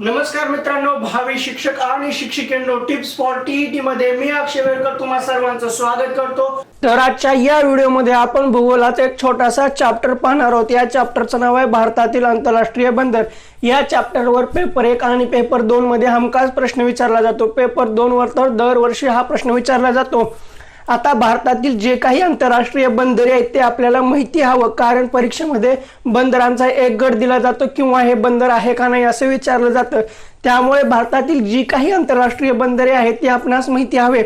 नमस्कार मित्रांनो भावी शिक्षक आणि शिक्षिकेंनो टिप्स फॉर टीईटी मध्ये मी अक्षय वेळकर तुम्हा सर्वांचं स्वागत करतो. तर आजच्या या व्हिडिओमध्ये आपण भूगोलाचा एक छोटासा चॅप्टर पाहणार आहोत. या चॅप्टरचं नाव आहे भारतातील आंतरराष्ट्रीय बंदर. या चॅप्टरवर पेपर एक आणि पेपर दोन मध्ये हमखास प्रश्न विचारला जातो. पेपर दोन वर तर दरवर्षी हा प्रश्न विचारला जातो. आता भारतातील जे काही आंतरराष्ट्रीय बंदरे आहेत ते आपल्याला माहिती हवं. कारण परीक्षेमध्ये बंदरांचा एक गट दिला जातो किंवा हे बंदर आहे का नाही असं विचारलं जातं. त्यामुळे भारतातील जी काही आंतरराष्ट्रीय बंदरे आहेत ती आपणास माहिती हवे.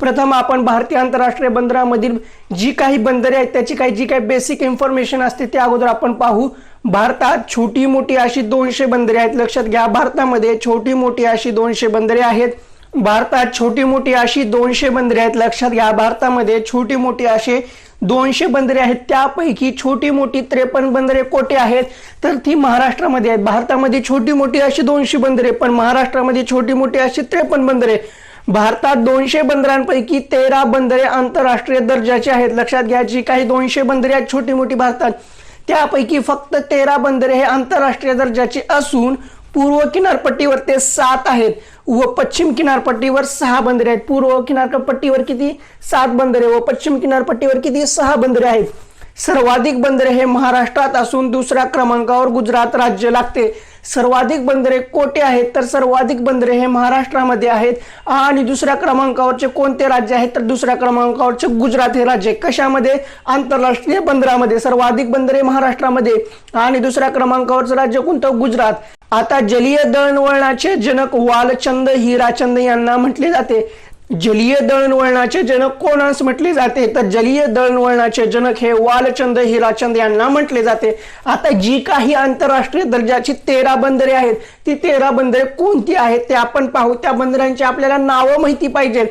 प्रथम आपण भारतीय आंतरराष्ट्रीय बंदरामधील जी काही बंदरे आहेत त्याची काही जी काही बेसिक इन्फॉर्मेशन असते ते अगोदर आपण पाहू. भारतात छोटी मोठी अशी दोनशे बंदरे आहेत. लक्षात घ्या भारतामध्ये छोटी मोठी अशी दोनशे बंदरे आहेत. भारतात छोटी मोठी अशी दोनशे बंदरे आहेत. लक्षात घ्या भारतामध्ये छोटी मोठी असे दोनशे बंदरे आहेत. त्यापैकी छोटी मोठी त्रेपन्न बंदरे कोठे आहेत? तर ती महाराष्ट्रामध्ये आहेत. भारतामध्ये छोटी मोठी अशी दोनशे बंदरे पण महाराष्ट्रामध्ये छोटी मोठी अशी त्रेपन्न बंदरे. भारतात दोनशे बंदरांपैकी तेरा बंदरे आंतरराष्ट्रीय दर्जाची आहेत. लक्षात घ्या जी काही दोनशे बंदरे आहेत छोटी मोठी भारतात. त्यापैकी फक्त तेरा बंदरे हे आंतरराष्ट्रीय दर्जाची असून पूर्व किनारपट्टीवर ते सात आहेत. व पश्चिम किनारपट्टीवर सहा बंदरे आहेत. पूर्व किनारपट्टीवर किती? सात बंदरे. व पश्चिम किनारपट्टीवर किती? सहा बंदरे आहेत. सर्वाधिक बंदरे हे महाराष्ट्रात असून दुसऱ्या क्रमांकावर गुजरात राज्य लागते. सर्वाधिक बंदरे कोठे आहेत? तर सर्वाधिक बंदरे हे महाराष्ट्रामध्ये आहेत. आणि दुसऱ्या क्रमांकावरचे कोणते राज्य आहेत? तर दुसऱ्या क्रमांकावरचे गुजरात हे राज्य कशामध्ये? आंतरराष्ट्रीय बंदरामध्ये. सर्वाधिक बंदरे महाराष्ट्रामध्ये. आणि दुसऱ्या क्रमांकावरचं राज्य कोणतं? गुजरात. आता जलीय दळणवळणाचे जनक वालचंद हिराचंद यांना म्हटले जाते. जलीय दळणवळणाचे जनक कोणास म्हटले जाते? तर जलीय दळणवळणाचे जनक हे वालचंद हिराचंद यांना म्हटले जाते. आता जी काही आंतरराष्ट्रीय दर्जाची तेरा बंदरे आहेत ती तेरा बंदरे कोणती आहेत ते आपण पाहू. त्या बंदरांची आपल्याला नावं माहिती पाहिजे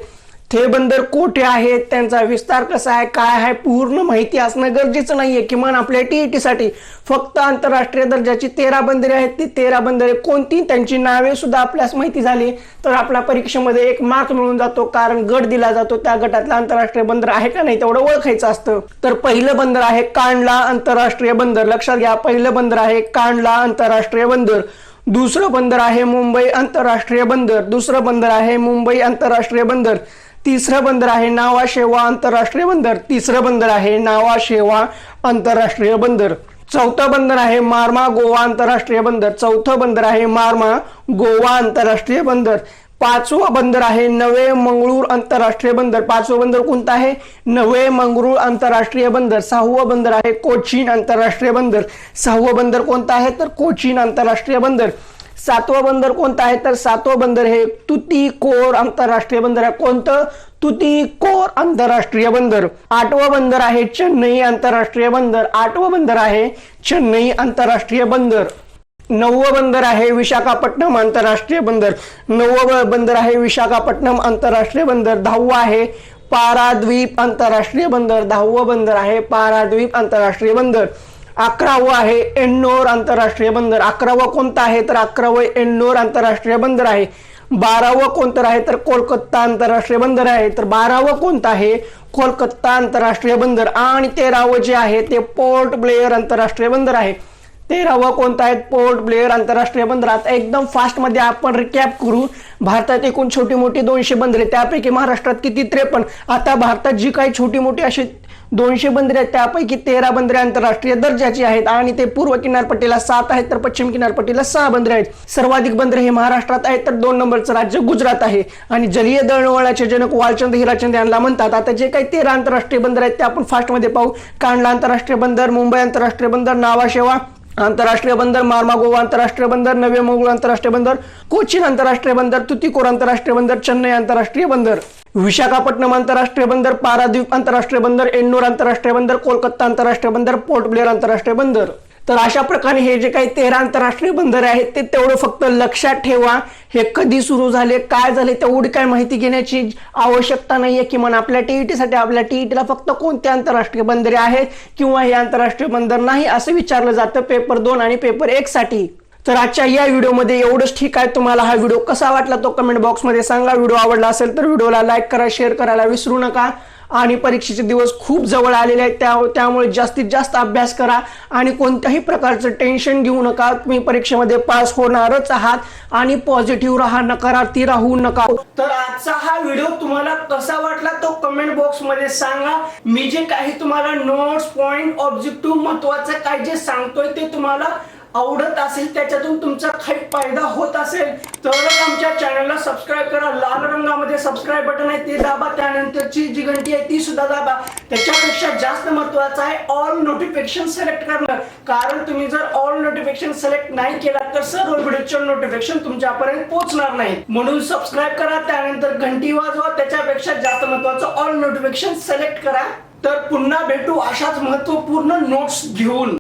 हे बंदर कोठे आहेत त्यांचा विस्तार कसा आहे काय आहे पूर्ण माहिती असणं गरजेचं नाहीये. किमान आपल्या टीईटी साठी फक्त आंतरराष्ट्रीय दर्जाची तेरा बंदरे आहेत. ती तेरा बंदरे कोणती? त्यांची नावे सुद्धा आपल्यास माहिती झाली. तर आपल्या परीक्षेमध्ये एक मार्क मिळून जातो कारण गट दिला जातो. त्या गटातलं आंतरराष्ट्रीय बंदर आहे का नाही तेवढं ओळखायचं असतं. तर पहिलं बंदर आहे कांडला आंतरराष्ट्रीय बंदर. लक्षात घ्या पहिलं बंदर आहे कांडला आंतरराष्ट्रीय बंदर. दुसरं बंदर आहे मुंबई आंतरराष्ट्रीय बंदर. दुसरं बंदर आहे मुंबई आंतरराष्ट्रीय बंदर. तिसरं बंदर आहे नावा शेवा आंतरराष्ट्रीय बंदर. तिसरं बंदर आहे नावा शेवा आंतरराष्ट्रीय बंदर. चौथं बंदर आहे मारमा गोवा आंतरराष्ट्रीय बंदर. चौथं बंदर आहे मारमा गोवा आंतरराष्ट्रीय बंदर. पाचवं बंदर आहे नवे मंगळूर आंतरराष्ट्रीय बंदर. पाचवं बंदर कोणतं आहे? नवे मंगळूर आंतरराष्ट्रीय बंदर. सहावं बंदर आहे कोचीन आंतरराष्ट्रीय बंदर. सहावं बंदर कोणतं आहे? तर कोचीन आंतरराष्ट्रीय बंदर. सातवं बंदर कोणतं आहे? तर सातवं बंदर हे तुतीकोर आंतरराष्ट्रीय बंदर आहे. कोणतं? तुतीकोर आंतरराष्ट्रीय बंदर. आठवं बंदर आहे चेन्नई आंतरराष्ट्रीय बंदर. आठवं बंदर आहे चेन्नई आंतरराष्ट्रीय बंदर. नववं बंदर आहे विशाखापट्टणम आंतरराष्ट्रीय बंदर. नववं बंदर आहे विशाखापट्टणम आंतरराष्ट्रीय बंदर. दहावं आहे पाराद्वीप आंतरराष्ट्रीय बंदर. दहावं बंदर आहे पाराद्वीप आंतरराष्ट्रीय बंदर. अकरावं आहे एन्नोर आंतरराष्ट्रीय बंदर. अकरावं कोणतं आहे? तर अकरावं एन्नोर आंतरराष्ट्रीय बंदर आहे. बारावं कोणतं आहे? तर कोलकाता आंतरराष्ट्रीय बंदर आहे. तर बारावं कोणतं आहे? कोलकाता आंतरराष्ट्रीय बंदर. आणि तेरावं जे आहे ते पोर्ट ब्लेअर आंतरराष्ट्रीय बंदर आहे. तेरावं कोणतं आहे? पोर्ट ब्लेअर आंतरराष्ट्रीय बंदर. आता एकदम फास्टमध्ये आपण रिकॅप करू. भारतात एकूण छोटी मोठी दोनशे बंदरे. त्यापैकी महाराष्ट्रात किती त्रेपन्न? आता भारतात जी काही छोटी मोठी अशी दोनशे बंदरे आहेत त्यापैकी तेरा बंदरे आंतरराष्ट्रीय दर्जाची आहेत आणि ते पूर्व किनारपट्टीला सात आहेत तर पश्चिम किनारपट्टीला सहा बंदरे आहेत. सर्वाधिक बंदरे हे महाराष्ट्रात आहेत तर दोन नंबरचं राज्य गुजरात आहे. आणि जलीय दळणवळणाचे जनक वालचंद हिराचंद यांना म्हणतात आता जे काही तेरा आंतरराष्ट्रीय बंदर आहेत ते आपण फास्टमध्ये पाहू. कांडला आंतरराष्ट्रीय बंदर मुंबई आंतरराष्ट्रीय बंदर नावाशेवा आंतरराष्ट्रीय बंदर मार्मा गोवा आंतरराष्ट्रीय बंदर नवे मोगल आंतरराष्ट्रीय बंदर कोचीन आंतरराष्ट्रीय बंदर तुतीकोर आंतरराष्ट्रीय बंदर चेन्नई आंतरराष्ट्रीय बंदर. विशाखापट्टणम आंतरराष्ट्रीय बंदर पाराद्वीप आंतरराष्ट्रीय बंदर एन्नोर आंतरराष्ट्रीय बंदर कोलकाता आंतरराष्ट्रीय बंदर पोर्ट ब्लेअर आंतरराष्ट्रीय बंदर. तर अशा प्रकारे हे जे काही तेरा आंतरराष्ट्रीय बंदर आहेत ते तेवढं फक्त लक्षात ठेवा. हे कधी सुरू झाले काय झाले तेवढी काय माहिती घेण्याची आवश्यकता नाहीये. किमान आपल्या टीईटीसाठी आपल्या टीईटीला फक्त कोणते आंतरराष्ट्रीय बंदरे आहेत किंवा हे आंतरराष्ट्रीय बंदर नाही असं विचारलं जातं. पेपर दोन आणि पेपर एक साठी तर आजच्या या व्हिडिओमध्ये एवढंच ठीक आहे. तुम्हाला हा व्हिडिओ कसा वाटला तो कमेंट बॉक्समध्ये सांगा. व्हिडिओ आवडला असेल तर व्हिडिओला लाईक करा शेअर करायला विसरू नका. आणि परीक्षेचे दिवस खूप जवळ आलेले आहेत. त्या त्यामुळे जास्तीत जास्त अभ्यास करा. आणि कोणत्याही प्रकारचं टेन्शन घेऊ नका. तुम्ही परीक्षेमध्ये पास होणारच आहात. आणि पॉझिटिव्ह राहा नकारार्थी राहू नका. तर आजचा हा व्हिडिओ तुम्हाला कसा वाटला तो कमेंट बॉक्समध्ये सांगा. मी जे काही तुम्हाला नोट्स पॉइंट ऑब्जेक्टिव्ह महत्वाचं काय जे सांगतोय ते तुम्हाला आवडत असेल त्याच्यातून तुमचा काही फायदा होत असेल तरच आमच्या चॅनलला सबस्क्राईब करा. लाल रंगामध्ये सबस्क्राईब बटन आहे ते दाबा. त्यानंतरची जी घंटी आहे ती सुद्धा दाबा. त्याच्यापेक्षा जास्त महत्वाचं आहे ऑल नोटिफिकेशन सिलेक्ट करणं. कारण तुम्ही जर ऑल नोटिफिकेशन सिलेक्ट नाही केला तर सर्व व्हिडिओचे नोटिफिकेशन तुमच्यापर्यंत पोहोचणार नाही म्हणून सबस्क्राईब करा त्यानंतर घंटी वाजवा. त्याच्यापेक्षा जास्त महत्वाचं ऑल नोटिफिकेशन सिलेक्ट करा. तर पुन्हा भेटू अशाच महत्त्वपूर्ण नोट्स घेऊन.